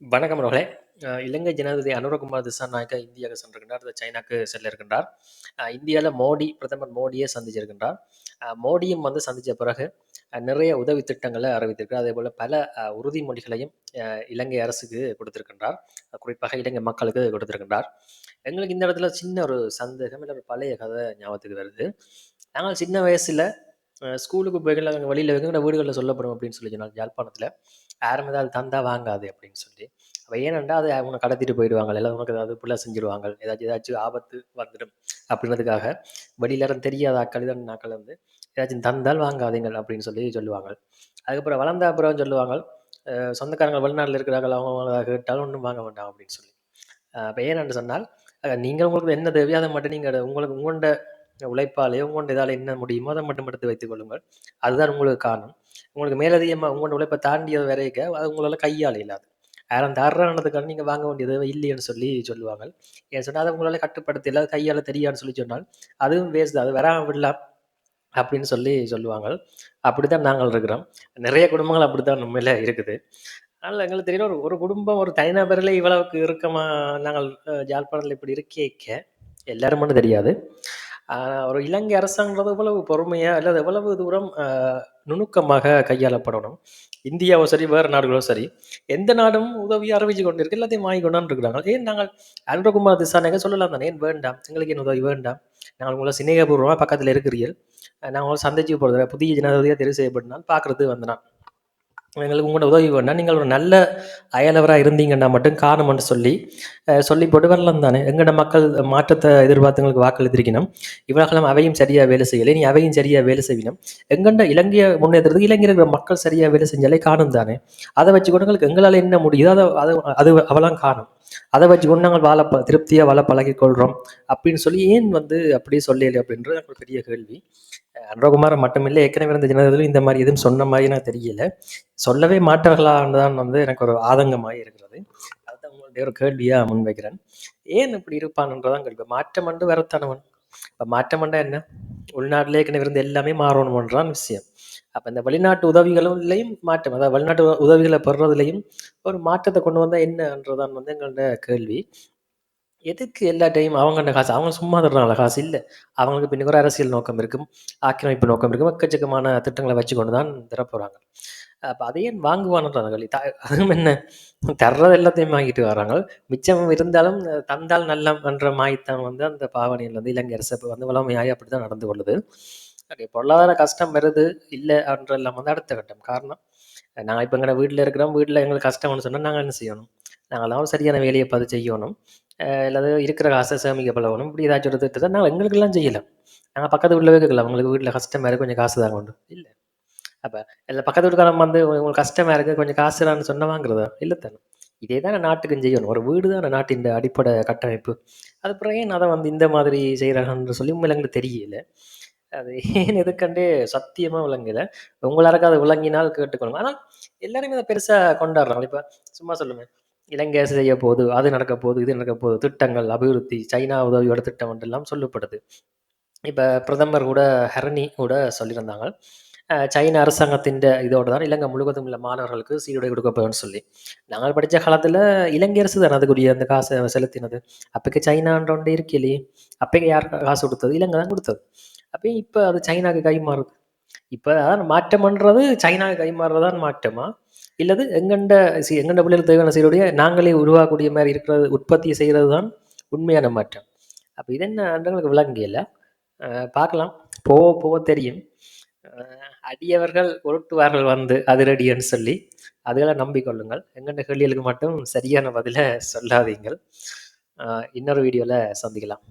வணக்கம் அவர்களே. இலங்கை ஜனாதிபதி அனுரகுமார் திசாநாயக்க இந்தியாவுக்கு சென்றிருக்கின்றார். அது சைனாக்கு செல்ல இருக்கின்றார். இந்தியாவில் மோடி, பிரதமர் மோடியை சந்திச்சிருக்கின்றார். மோடியும் வந்து சந்தித்த பிறகு நிறைய உதவி திட்டங்களை அறிவித்திருக்கிறார். அதே போல் பல உறுதிமொழிகளையும் இலங்கை அரசுக்கு கொடுத்திருக்கின்றார். குறிப்பாக இலங்கை மக்களுக்கு கொடுத்திருக்கின்றார். எங்களுக்கு இந்த இடத்துல சின்ன ஒரு சந்தேகம், இல்லை ஒரு பழைய கதை ஞாபகத்துக்கு வருது. நாங்கள் சின்ன வயசில் ஸ்கூலுக்கு போய்கள் அங்க வழியில் எங்கட வீடுகளில் சொல்லப்படும் அப்படின்னு சொல்லி சொன்னாங்க. யாழ்ப்பாணத்தில் யாரும் அது தந்தா வாங்காது அப்படின்னு சொல்லி. அப்போ ஏனென்றா, அதை உன்ன கடத்திட்டு போயிடுவாங்க. எல்லாம் உனக்கு ஏதாவது புள்ள செஞ்சிருவாங்க ஏதாச்சும் ஏதாச்சும் ஆபத்து வந்துடும் அப்படின்றதுக்காக, வெளியில தெரியாத ஆட்கள், இதன் வந்து ஏதாச்சும் தந்தால் வாங்காதீங்கள் அப்படின்னு சொல்லி சொல்லுவாங்க. அதுக்கப்புறம் வளர்ந்த அப்புறம் சொல்லுவாங்க, சொந்தக்காரங்க வெளிநாட்டில் இருக்கிறார்கள். அவங்க கேட்டாலும் ஒன்றும் வாங்க வேண்டாம் அப்படின்னு சொல்லி. அப்போ ஏன் சொன்னால், நீங்கள் உங்களுக்கு என்ன தேவையோ அதை மட்டும் நீங்கள் உங்களுக்கு உங்கள்கிட்ட உழைப்பாலேயோ உங்களோட இதால என்ன முடியுமோ அதை மட்டும் எடுத்து வைத்துக் கொள்ளுங்கள். அதுதான் உங்களுக்கு காரணம் உங்களுக்கு மேலதிகமாக உங்களோட உழைப்பை தாண்டியது வரைக்க அது உங்களால் கையால் இல்லாது யாரும் தர்றான்றதுக்காக நீங்கள் வாங்க வேண்டியது இல்லைன்னு சொல்லி சொல்லுவாங்க. ஏன் சொன்னால் அதை உங்களால் கட்டுப்படுத்த இல்லாத கையால் தெரியாதுன்னு சொல்லி சொன்னால், அதுவும் வேஸ்ட் தான். அது வராம விடலாம் அப்படின்னு சொல்லி சொல்லுவாங்க. அப்படிதான் நாங்கள் இருக்கிறோம். நிறைய குடும்பங்கள் அப்படித்தான் உண்மையில் இருக்குது. அதனால் எங்களுக்கு தெரியல ஒரு ஒரு குடும்பம் ஒரு தனிநபரில் இவ்வளவுக்கு இருக்கமா நாங்கள் ஜாழ்ப்பாணத்தில் இப்படி இருக்கேக்க, எல்லாருமான்னு தெரியாது. ஒரு இலங்கை அரசாங்கம்ன்றது எவ்வளவு பொறுமையா அல்லது எவ்வளவு தூரம் நுணுக்கமாக கையாளப்படணும். இந்தியாவோ சரி, வேறு நாடுகளோ சரி, எந்த நாடும் உதவி அறிவிச்சு கொண்டிருக்கு. எல்லாத்தையும் வாங்கி கொண்டாந்து இருக்கிறாங்க. ஏன் நாங்கள் அனுரகுமார் திசாநாயக்க சொல்லலாம் தானே, ஏன் வேண்டாம்? எங்களுக்கு என்ன உதவி வேண்டாம்? நாங்கள் உங்களை சிநேகபூர்வமா பக்கத்தில் இருக்கிறீர்கள். நாங்கள் உங்கள சந்திச்சு போறதில்ல. புதிய ஜனாதிபதியாக தெரிவு செய்யப்பட்ட பார்க்குறது வந்தனான் எங்களுக்கு உங்களோட உதவி வேணால் நீங்கள் ஒரு நல்ல அயலவராக இருந்தீங்கன்னா மட்டும் காரணம்னு சொல்லி, சொல்லி போட்டு வரலாம் தானே. எங்களோட மக்கள் மாற்றத்தை எதிர்பார்த்தவங்களுக்கு வாக்களித்திருக்கணும். இவ்வளோக்கெல்லாம் அவையும் சரியாக வேலை செய்யலை நீ அவையும் சரியாக வேலை செய்யணும். எங்கண்ட இலங்கைய முன்னேற்றது இலங்கையில் மக்கள் சரியாக வேலை செஞ்சாலே காணும் தானே. அதை வச்சு கூட எங்களுக்கு எங்களால் என்ன முடியுதோ அதை அது அது அவெல்லாம் காணும். வச்சு கூட நாங்கள் வாழ ப திருப்தியாக வாழ பழகிக்கொள்கிறோம் அப்படின்னு சொல்லி ஏன் வந்து அப்படியே சொல்லலை அப்படின்றது எனக்கு பெரிய கேள்வி. அனுரகுமார மட்டுமில்லை ஏற்கனவே இருந்த ஜனாதிபதிகளும் இந்த மாதிரி எதுவும் சொன்ன மாதிரி எனக்கு தெரியல. சொல்லவே மாட்டார்களான்னு தான் வந்து எனக்கு ஒரு ஆதங்கமாக இருக்கிறது. அதுதான் உங்களுடைய ஒரு கேள்வியாக முன்வைக்கிறேன். ஏன் இப்படி இருப்பான்ன்றதான் கேள்வி. மாற்றம் வந்து வரத்தானவன் இப்போ இப்ப என்ன? உள்நாட்டிலே ஏற்கனவே இருந்து எல்லாமே மாறணும்ன்றான் விஷயம். அப்போ இந்த வெளிநாட்டு உதவிகளும் மாற்றம். அதாவது வெளிநாட்டு உதவிகளை பெறுறதுலையும் ஒரு மாற்றத்தை கொண்டு வந்தால் என்னன்றதான் வந்து எங்களோட கேள்வி. எதுக்கு எல்லா டைம் அவங்கண்ட காசு அவங்க சும்மா தர்றாங்களா காசு? இல்லை அவங்களுக்கு பின்னுக்கு ஒரு அரசியல் நோக்கம் இருக்கும். ஆக்கிரமிப்பு நோக்கம் இருக்கும். எக்கச்சக்கமான திட்டங்களை வச்சுக்கொண்டு தான் தரப்போகிறாங்க அப்போ அத ஏன் த அதுவும் என்ன? தர்றது எல்லாத்தையும் வாங்கிட்டு வராங்க. மிச்சம் இருந்தாலும் தந்தால் நல்லம் என்ற மாய்த்தான் வந்து அந்த பாவனையில் வந்து இலங்கை அரசு வந்து அப்படி தான் நடந்து கொள்ளுது. ஓகே பொருளாதார கஷ்டம் வருது, இல்லை என்றெல்லாம் வந்து அடுத்த கட்டம். காரணம், நாங்கள் இப்போ எங்களை வீட்டில் இருக்கிறோம். வீட்டில் எங்களுக்கு கஷ்டம்னு சொன்னால் நாங்கள் என்ன செய்யணும்? நாங்கலாம் சரியான வேலையை பார்த்து செய்யணும். அ அல்லது இருக்கிற காசை சேமிக்க பழகணும். இப்படி ஏதாச்சும் ஒரு திட்டத்தை நாங்கள் எங்களுக்கெல்லாம் செய்யலாம். நாங்கள் பக்கத்து வீட்டில் கேட்கலாம். உங்களுக்கு வீட்டில் கஷ்டமா இருக்குது கொஞ்சம் காசு தான் கொண்டு இல்லை அப்போ இல்லை பக்கத்து வீட்டுக்காரன் வந்து உங்களுக்கு கஷ்டமாக இருக்குது கொஞ்சம் காசு தான் சொன்ன வாங்குறதா? இல்லை தானே. இதே தானே நாட்டுக்கும் செய்யணும். ஒரு வீடு தான் நாட்டின் அடிப்படை கட்டமைப்பு. அதுக்கப்புறம் ஏன் அதை வந்து இந்த மாதிரி செய்கிறாங்கன்னு சொல்லி உண்மையில எங்களுக்கு தெரியல. அது ஏன் எதுக்கண்டே சத்தியமாக விளங்கலை உங்களாருக்கு அது விளங்கினால் கேட்டுக்கொள்ளுங்க. ஆனால் எல்லாருமே அதை பெருசாக கொண்டாடுறாங்க. இப்போ சும்மா சொல்லுங்க. இலங்கை செய்ய போது அது நடக்க போது இது நடக்க போது திட்டங்கள், அபிவிருத்தி, சைனா உதவியோட திட்டம் என்றெல்லாம் சொல்லப்படுது. இப்போ பிரதமர் கூட ஹரணி கூட சொல்லியிருந்தாங்க. சைன சைனா அரசாங்கத்தின்ட இதோட தான் இலங்கை முழுவதும் உள்ள மாணவர்களுக்கு சீருடை கொடுக்கப்படும்னு சொல்லி. நாங்கள் படித்த காலத்தில் இலங்கை அரசு தான் அதுக்குரிய அந்த காசை செலுத்தினது. அப்போக்கு சைனான்ற ஒன்று இருக்கலையே. அப்பைக்கு யார் காசு கொடுத்தது? இலங்கை தான் கொடுத்தது. அப்போ இப்போ அது சைனாக்கு கை மாறுது. இப்ப அதான் மாற்றம்ன்றது சைனாக்கு கைமாறுறதான் தான் மாற்றமா? இல்லது எங்கண்ட சி எங்கண்ட பிள்ளைகள் தேவையான செய்யக்கூடிய நாங்களே உருவாக்கக்கூடிய மாதிரி இருக்கிறது உற்பத்தி செய்கிறது தான் உண்மையான மாற்றம். அப்போ இது என்ன எங்களுக்கு விளங்கல. பார்க்கலாம். போக போக தெரியும். அ அடியவர்கள் உருட்டுவார்கள் வந்து அதிரடின்னு சொல்லி, அதுகளை நம்பிக்கொள்ளுங்கள். எங்கண்ட கேள்விகளுக்கு மட்டும் சரியான பதில சொல்லாதீங்கள். இன்னொரு வீடியோவில் சந்திக்கலாம்.